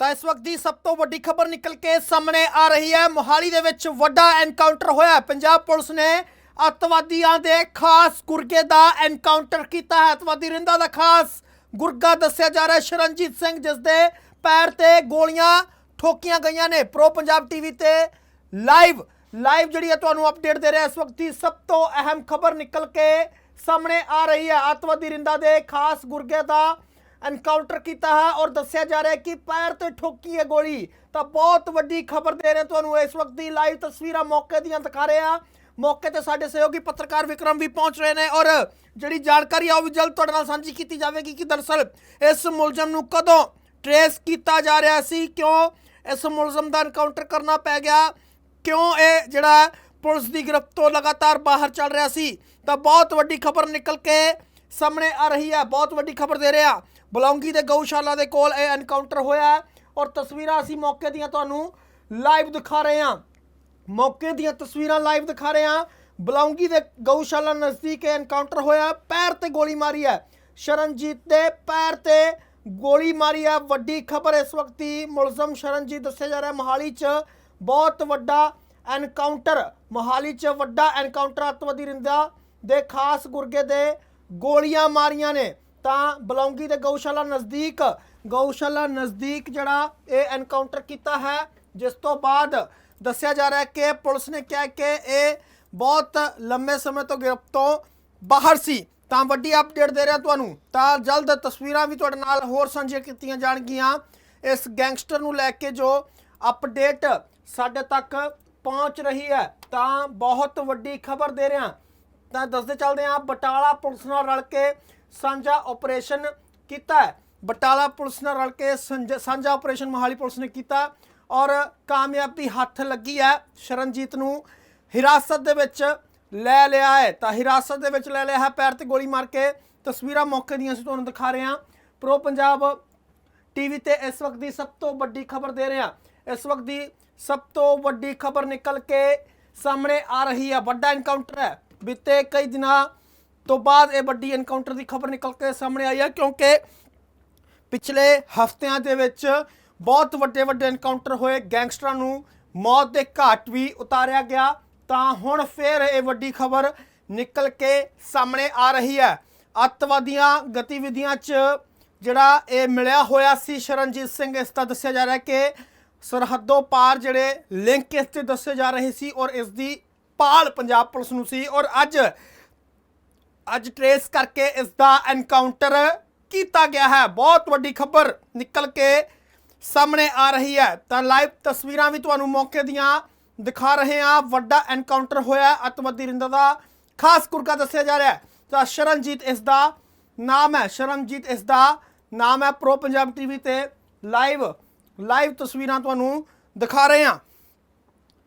ਤਾਂ ਇਸ ਵਕਤ ਦੀ ਸਭ ਤੋਂ ਵੱਡੀ ਖਬਰ ਨਿਕਲ ਕੇ ਸਾਹਮਣੇ ਆ ਰਹੀ ਹੈ। ਮੋਹਾਲੀ ਦੇ ਵਿੱਚ ਵੱਡਾ ਐਨਕਾਊਂਟਰ ਹੋਇਆ ਪੰਜਾਬ ਪੁਲਿਸ ਨੇ ਅੱਤਵਾਦੀਆਂ ਦੇ ਖਾਸ ਗੁਰਗੇ ਦਾ ਐਨਕਾਊਂਟਰ ਕੀਤਾ ਹੈ। ਅੱਤਵਾਦੀ ਰਿੰਦਾ ਦਾ ਖਾਸ ਗੁਰਗਾ ਦੱਸਿਆ ਜਾ ਰਿਹਾ ਸ਼ਰਨਜੀਤ ਸਿੰਘ, ਜਿਸ ਦੇ ਪੈਰ ਤੇ ਗੋਲੀਆਂ ਠੋਕੀਆਂ ਗਈਆਂ ਨੇ। ਪ੍ਰੋ ਪੰਜਾਬ ਟੀਵੀ ਤੇ ਲਾਈਵ ਲਾਈਵ ਜਿਹੜੀ ਹੈ ਤੁਹਾਨੂੰ ਅਪਡੇਟ ਦੇ ਰਿਹਾ ਇਸ ਵਕਤ ਦੀ ਸਭ ਤੋਂ ਅਹਿਮ ਖਬਰ ਨਿਕਲ ਕੇ ਸਾਹਮਣੇ ਆ ਰਹੀ ਹੈ। ਅੱਤਵਾਦੀ ਰਿੰਦਾ ਦੇ ਖਾਸ ਗੁਰਗੇ ਦਾ ਐਨਕਾਊਂਟਰ ਕੀਤਾ ਹੈ ਔਰ ਦੱਸਿਆ ਜਾ ਰਿਹਾ ਹੈ ਕਿ ਪੈਰ ਤੇ ਠੋਕੀ ਹੈ ਗੋਲੀ। ਤਾਂ ਬਹੁਤ ਵੱਡੀ ਖਬਰ ਦੇ ਰਹੇ ਤੁਹਾਨੂੰ। ਇਸ ਵਕਤ ਦੀ ਲਾਈਵ ਤਸਵੀਰਾਂ ਮੌਕੇ ਦੀਆਂ ਦਿਖਾ ਰਹੇ ਆ ਮੌਕੇ ਤੇ ਸਾਡੇ ਸਹਿਯੋਗੀ ਪੱਤਰਕਾਰ ਵਿਕਰਮ ਵੀ ਪਹੁੰਚ ਰਹੇ ਨੇ ਔਰ ਜਿਹੜੀ ਜਾਣਕਾਰੀ ਆ ਉਹ ਵੀ ਜਲਦ ਤੁਹਾਡੇ ਨਾਲ ਸਾਂਝੀ ਕੀਤੀ ਜਾਵੇਗੀ ਕਿ ਦਰਅਸਲ ਇਸ ਮੁਲਜ਼ਮ ਨੂੰ ਕਦੋਂ ਟਰੇਸ ਕੀਤਾ ਜਾ ਰਿਹਾ ਸੀ, ਕਿਉਂ ਇਸ ਮੁਲਜ਼ਮ ਦਾ ਐਨਕਾਊਂਟਰ ਕਰਨਾ ਪੈ ਗਿਆ, ਕਿਉਂ ਇਹ ਜਿਹੜਾ ਪੁਲਿਸ ਦੀ ਗ੍ਰਿਫਤ ਤੋਂ ਲਗਾਤਾਰ ਬਾਹਰ ਚੱਲ ਰਿਹਾ ਸੀ। ਤਾਂ ਬਹੁਤ ਵੱਡੀ ਖਬਰ ਨਿਕਲ ਕੇ ਸਾਹਮਣੇ ਆ ਰਹੀ ਹੈ, ਬਹੁਤ ਵੱਡੀ ਖਬਰ ਦੇ ਰਿਹਾ। ਬਲੌਂਗੀ ਦੇ ਗਊਸ਼ਾਲਾ ਦੇ ਕੋਲ ਇਹ ਐਨਕਾਊਂਟਰ ਹੋਇਆ ਹੈ ਔਰ ਤਸਵੀਰਾਂ ਅਸੀਂ ਮੌਕੇ ਦੀਆਂ ਤੁਹਾਨੂੰ ਲਾਈਵ ਦਿਖਾ ਰਹੇ ਹਾਂ। ਮੌਕੇ ਦੀਆਂ ਤਸਵੀਰਾਂ ਲਾਈਵ ਦਿਖਾ ਰਹੇ ਹਾਂ। ਬਲੌਂਗੀ ਦੇ ਗਊਸ਼ਾਲਾ ਨਜ਼ਦੀਕ ਇਹ ਐਨਕਾਊਂਟਰ ਹੋਇਆ ਪੈਰ ਤੇ ਗੋਲੀ ਮਾਰੀ ਹੈ। ਸ਼ਰਨਜੀਤ ਦੇ ਪੈਰ ਤੇ ਗੋਲੀ ਮਾਰੀ ਹੈ। ਵੱਡੀ ਖਬਰ ਇਸ ਵਕਤ ਹੀ ਮੁਲਜ਼ਮ ਸ਼ਰਨਜੀਤ ਦੱਸਿਆ ਜਾ ਰਿਹਾ ਹੈ, ਮੋਹਾਲੀ 'ਚ ਬਹੁਤ ਵੱਡਾ ਐਨਕਾਊਂਟਰ ਮੋਹਾਲੀ 'ਚ ਵੱਡਾ ਐਨਕਾਊਂਟਰ ਅੱਤਵਾਦੀ ਰਿੰਦਾ ਦੇ ਖਾਸ ਗੁਰਗੇ ਦੇ ਗੋਲੀਆਂ ਮਾਰੀਆਂ ਨੇ, ਤਾਂ ਬਲੌਂਗੀ ਦੇ ਗਊਸ਼ਾਲਾ ਨਜ਼ਦੀਕ ਗਊਸ਼ਾਲਾ ਨਜ਼ਦੀਕ ਜਿਹੜਾ ਇਹ ਐਨਕਾਊਂਟਰ ਕੀਤਾ ਹੈ, ਜਿਸ ਤੋਂ ਬਾਅਦ ਦੱਸਿਆ ਜਾ ਰਿਹਾ ਹੈ ਕਿ ਪੁਲਿਸ ਨੇ ਕਿਹਾ ਕਿ ਇਹ ਬਹੁਤ ਲੰਮੇ ਸਮੇਂ ਤੋਂ ਗ੍ਰਿਫਤ ਤੋਂ ਬਾਹਰ ਸੀ। ਤਾਂ ਵੱਡੀ ਅਪਡੇਟ ਦੇ ਰਿਹਾ ਤੁਹਾਨੂੰ, ਤਾਂ ਜਲਦ ਤਸਵੀਰਾਂ ਵੀ ਤੁਹਾਡੇ ਨਾਲ ਹੋਰ ਸਾਂਝੀਆਂ ਕੀਤੀਆਂ ਜਾਣਗੀਆਂ। ਇਸ ਗੈਂਗਸਟਰ ਨੂੰ ਲੈ ਕੇ ਜੋ ਅਪਡੇਟ ਸਾਡੇ ਤੱਕ ਪਹੁੰਚ ਰਹੀ ਹੈ, ਤਾਂ ਬਹੁਤ ਵੱਡੀ ਖਬਰ ਦੇ ਰਿਹਾ। ਤਾਂ ਦੱਸਦੇ ਚੱਲਦੇ ਹਾਂ, ਬਟਾਲਾ ਪੁਲਿਸ ਨਾਲ ਰਲ ਕੇ ਸਾਂਝਾ ਆਪਰੇਸ਼ਨ ਕੀਤਾ ਹੈ। ਬਟਾਲਾ ਪੁਲਿਸ ਨਾਲ ਰਲ ਕੇ ਸੰਜ- ਸਾਂਝਾ ਆਪਰੇਸ਼ਨ ਮੋਹਾਲੀ ਪੁਲਿਸ ਨੇ ਕੀਤਾ ਔਰ ਕਾਮਯਾਬੀ ਹੱਥ ਲੱਗੀ ਹੈ। ਸ਼ਰਨਜੀਤ ਨੂੰ ਹਿਰਾਸਤ ਦੇ ਵਿੱਚ ਲੈ ਲਿਆ ਹੈ। ਤਾਂ ਹਿਰਾਸਤ ਦੇ ਵਿੱਚ ਲੈ ਲਿਆ ਹੈ, ਪੈਰ ਤੇ ਗੋਲੀ ਮਾਰ ਕੇ। ਤਸਵੀਰਾਂ ਮੌਕੇ ਦੀਆਂ ਅਸੀਂ ਤੁਹਾਨੂੰ ਦਿਖਾ ਰਹੇ ਹਾਂ। ਪ੍ਰੋ ਪੰਜਾਬ ਟੀਵੀ ਤੇ ਇਸ ਵਕਤ ਦੀ ਸਭ ਤੋਂ ਵੱਡੀ ਖਬਰ ਦੇ ਰਹੇ ਹਾਂ। ਇਸ ਵਕਤ ਦੀ ਸਭ ਤੋਂ ਵੱਡੀ ਖਬਰ ਨਿਕਲ ਕੇ ਸਾਹਮਣੇ ਆ ਰਹੀ ਹੈ। ਵੱਡਾ ਐਨਕਾਊਂਟਰ ਹੈ। ਬੀਤੇ ਕਈ ਦਿਨਾਂ ਤੋਂ ਬਾਅਦ ਇਹ ਵੱਡੀ ਐਨਕਾਊਂਟਰ ਦੀ ਖਬਰ ਨਿਕਲ ਕੇ ਸਾਹਮਣੇ ਆਈ ਹੈ, ਕਿਉਂਕਿ ਪਿਛਲੇ ਹਫ਼ਤਿਆਂ ਦੇ ਵਿੱਚ ਬਹੁਤ ਵੱਡੇ ਵੱਡੇ ਐਨਕਾਊਂਟਰ ਹੋਏ। ਗੈਂਗਸਟਰਾਂ ਨੂੰ ਮੌਤ ਦੇ ਘਾਟ ਵੀ ਉਤਾਰਿਆ ਗਿਆ। ਤਾਂ ਹੁਣ ਫੇਰ ਇਹ ਵੱਡੀ ਖਬਰ ਨਿਕਲ ਕੇ ਸਾਹਮਣੇ ਆ ਰਹੀ ਹੈ। ਅੱਤਵਾਦੀਆਂ ਗਤੀਵਿਧੀਆਂ 'ਚ ਜਿਹੜਾ ਇਹ ਮਿਲਿਆ ਹੋਇਆ ਸੀ ਸ਼ਰਨਜੀਤ ਸਿੰਘ, ਇਸ ਦਾ ਦੱਸਿਆ ਜਾ ਰਿਹਾ ਕਿ ਸਰਹੱਦੋਂ ਪਾਰ ਜਿਹੜੇ ਲਿੰਕ ਇਸ ਤੇ ਦੱਸੇ ਜਾ ਰਹੇ ਸੀ ਔਰ ਇਸ ਦੀ ਪਾਲ ਪੰਜਾਬ ਪੁਲਿਸ ਨੂੰ ਸੀ ਔਰ ਅੱਜ ਅੱਜ ਟਰੇਸ ਕਰਕੇ ਇਸ ਦਾ ਐਨਕਾਊਂਟਰ ਕੀਤਾ ਗਿਆ ਹੈ। ਬਹੁਤ ਵੱਡੀ ਖਬਰ ਨਿਕਲ ਕੇ ਸਾਹਮਣੇ ਆ ਰਹੀ ਹੈ। ਤਾਂ ਲਾਈਵ ਤਸਵੀਰਾਂ ਵੀ ਤੁਹਾਨੂੰ ਮੌਕੇ ਦੀਆਂ ਦਿਖਾ ਰਹੇ ਹਾਂ। ਵੱਡਾ ਐਨਕਾਊਂਟਰ ਹੋਇਆ ਹੈ। ਅੱਤਵਾਦੀ ਰਿੰਦਾ ਦਾ ਖਾਸ ਕੁਰਕਾ ਦੱਸਿਆ ਜਾ ਰਿਹਾ ਹੈ। ਤਾਂ ਸ਼ਰਨਜੀਤ ਇਸ ਦਾ ਨਾਮ ਹੈ। ਸ਼ਰਨਜੀਤ ਇਸ ਦਾ ਨਾਮ ਹੈ। ਪ੍ਰੋ ਪੰਜਾਬ ਟੀਵੀ ਤੇ ਲਾਈਵ ਲਾਈਵ ਤਸਵੀਰਾਂ ਤੁਹਾਨੂੰ ਦਿਖਾ ਰਹੇ ਹਾਂ।